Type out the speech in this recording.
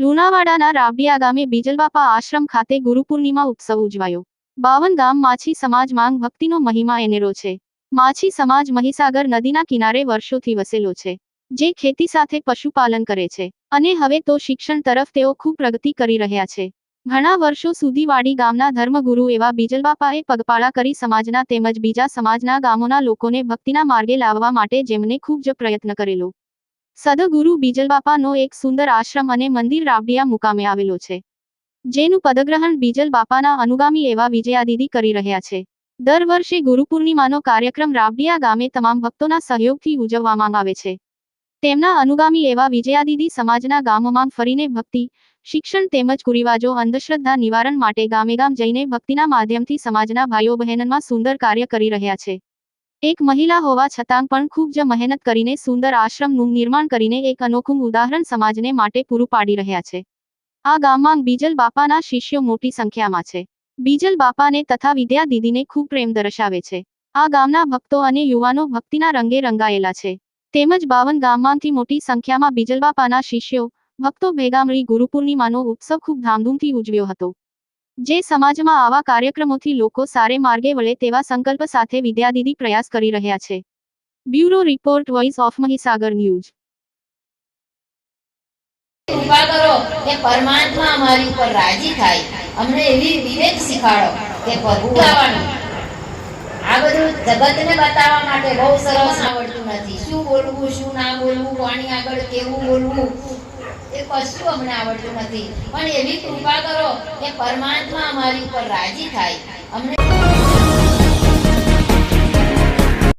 લુણાવાડાના રાબડીયા ગામે બીજલબાપા આશ્રમ ખાતે ગુરુપૂર્ણિમા ઉત્સવ ઉજવાયો. બાવન ગામ માછી સમાજ માંગ ભક્તિનો મહિમા એનેરો છે. માછી સમાજ મહીસાગર નદીના કિનારે વર્ષોથી વસેલો છે, જે ખેતી સાથે પશુપાલન કરે છે, અને હવે તો શિક્ષણ તરફ તેઓ ખૂબ પ્રગતિ કરી રહ્યા છે. ઘણા વર્ષો સુધી વાડી ગામના ધર્મગુરુ એવા બીજલબાપાએ પગપાળા કરી સમાજના તેમજ બીજા સમાજના ગામોના લોકોને ભક્તિના માર્ગે લાવવા માટે જેમને ખૂબ જ પ્રયત્ન કરેલો. સદગુરુ બીજલબાપાનો એક સુંદર આશ્રમ અને મંદિર રાવડિયા મુકામે આવેલો છે, જેનું પદગ્રહણ બીજલબાપાના અનુગામી એવા વિજયાદીદી કરી રહ્યા છે. દર વર્ષે ગુરુપૂર્ણિમાનો કાર્યક્રમ રાવડિયા ગામે તમામ ભક્તોના સહયોગથી ઉજવવામાં આવે છે. તેમના અનુગામી એવા વિજયાદીદી સમાજના ગામોમાં ફરીને ભક્તિ, શિક્ષણ તેમજ કુરિવાજો, અંધશ્રદ્ધા નિવારણ માટે ગામે ગામ જઈને ભક્તિના માધ્યમથી સમાજના ભાઈઓ બહેનોમાં સુંદર કાર્ય કરી રહ્યા છે. એક મહિલા હોવા છતાં પણ ખૂબ જ મહેનત કરીને સુંદર આશ્રમનું નિર્માણ કરીને એક અનોખું ઉદાહરણ સમાજને માટે પૂરું પાડી રહ્યા છે. આ ગામમાં બીજલ બાપાના શિષ્યો મોટી સંખ્યામાં છે. બીજલ બાપાને તથા વિદ્યા દીદીને ખૂબ પ્રેમ દર્શાવે છે. આ ગામના ભક્તો અને યુવાનો ભક્તિના રંગે રંગાયેલા છે. તેમજ બાવન ગામમાંથી મોટી સંખ્યામાં બીજલ બાપાના શિષ્યો, ભક્તો ભેગા મળી ગુરુ ઉત્સવ ખૂબ ધામધૂમથી ઉજવ્યો હતો. જે સમાજમાં આવા કાર્યક્રમોથી લોકો સારે માર્ગે વળે તેવા સંકલ્પ સાથે વિદ્યાદીદી પ્રયાસ કરી રહ્યા છે. Bureau report voice of Mahisagar news. કૃપા કરો કે પરમાત્મા અમારી ઉપર રાજી થાય. અમને એવી વિવેક શીખાડો કે પ્રભુ આ બધું જગતને બતાવવા માટે બહુ સરસ આવડતું નથી. શું બોલવું, શું ના બોલવું, કોની આગળ કેવું બોલવું એ કશું અમને આવડતું નથી. પણ એવી કૃપા કરો કે પરમાત્મા અમારી ઉપર રાજી થાય. અમને